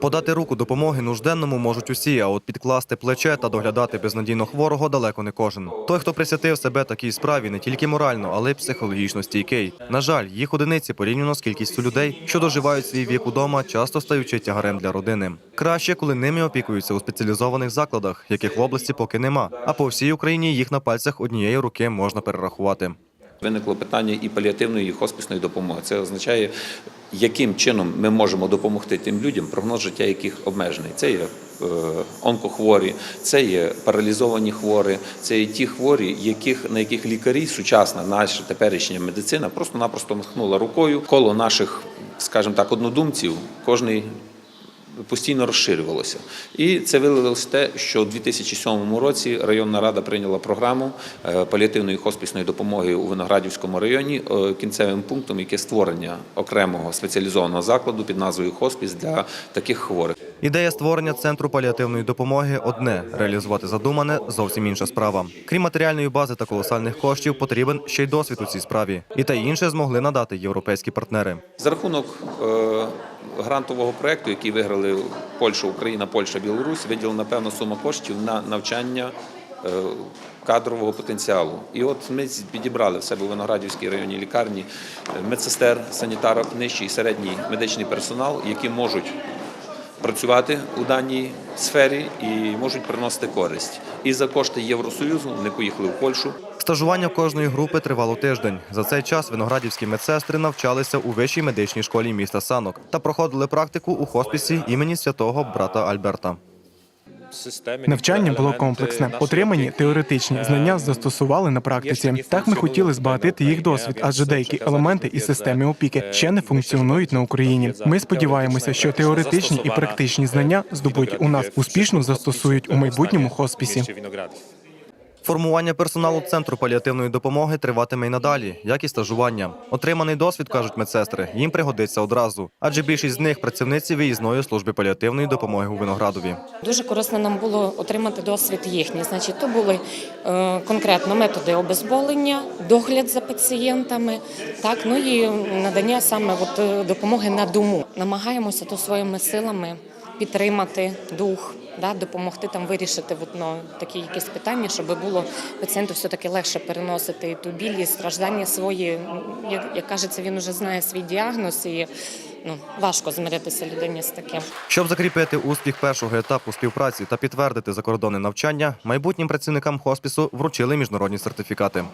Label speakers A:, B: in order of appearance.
A: Подати руку допомоги нужденному можуть усі, а от підкласти плече та доглядати безнадійно хворого далеко не кожен. Той, хто присвятив себе такій справі, не тільки морально, але й психологічно стійкий. На жаль, їх одиниці порівняно з кількістю людей, що доживають свій вік удома, часто стаючи тягарем для родини. Краще, коли ними опікуються у спеціалізованих закладах, яких в області поки нема. А по всій Україні їх на пальцях однієї руки можна перерахувати.
B: Виникло питання і паліативної, і хоспісної допомоги. Це означає, яким чином ми можемо допомогти тим людям, прогноз життя яких обмежений. Це є е, онкохворі, це є паралізовані хворі, це є ті хворі, яких, на яких лікарі, сучасна наша теперішня медицина просто-напросто махнула рукою. Коло наших, скажімо так, однодумців, кожний постійно розширювалося. І це вилилося те, що у 2007 році районна рада прийняла програму е, паліативної хоспісної допомоги у Виноградівському районі е, кінцевим пунктом, яке створення окремого спеціалізованого закладу під назвою хоспіс для таких хворих.
A: Ідея створення центру паліативної допомоги одне реалізувати задумане зовсім інша справа. Крім матеріальної бази та колосальних коштів, потрібен ще й досвід у цій справі. І те інше змогли надати європейські партнери.
B: За рахунок е, грантового проєкту, який виграли Польща, Україна, Польща, Білорусь, виділена певна сума коштів на навчання е, кадрового потенціалу. І от ми підібрали в себе у Виноградівській районній лікарні е, медсестер, санітарок, нижчий і середній медичний персонал, які можуть працювати у даній сфері і можуть приносити користь. І за кошти Євросоюзу вони поїхали в Польщу.
A: Стажування кожної групи тривало тиждень. За цей час виноградівські медсестри навчалися у вищій медичній школі міста Санок та проходили практику у хоспісі імені святого брата Альберта.
C: Навчання було комплексне. Отримані теоретичні знання застосували на практиці. Так ми хотіли збагатити їх досвід, адже деякі елементи і системи опіки ще не функціонують на Україні. Ми сподіваємося, що теоретичні і практичні знання, здобуті у нас, успішно застосують у майбутньому хоспісі.
A: Формування персоналу центру паліативної допомоги триватиме й надалі, як і стажування. Отриманий досвід, кажуть медсестри, їм пригодиться одразу, адже більшість з них працівниці виїзної служби паліативної допомоги у Виноградові.
D: Дуже корисно нам було отримати досвід їхній. Значить, то були е, конкретно методи обезболення, догляд за пацієнтами, так ну і надання саме от, е, допомоги на дому. Намагаємося то своїми силами підтримати дух, да, допомогти там вирішити ну, такі якісь питання, щоб було пацієнту все таки легше переносити ту біль, і страждання свої. Як, як кажеться, він уже знає свій діагноз і ну важко змиритися людині з таким.
A: Щоб закріпити успіх першого етапу співпраці та підтвердити закордонне навчання, майбутнім працівникам хоспісу вручили міжнародні сертифікати.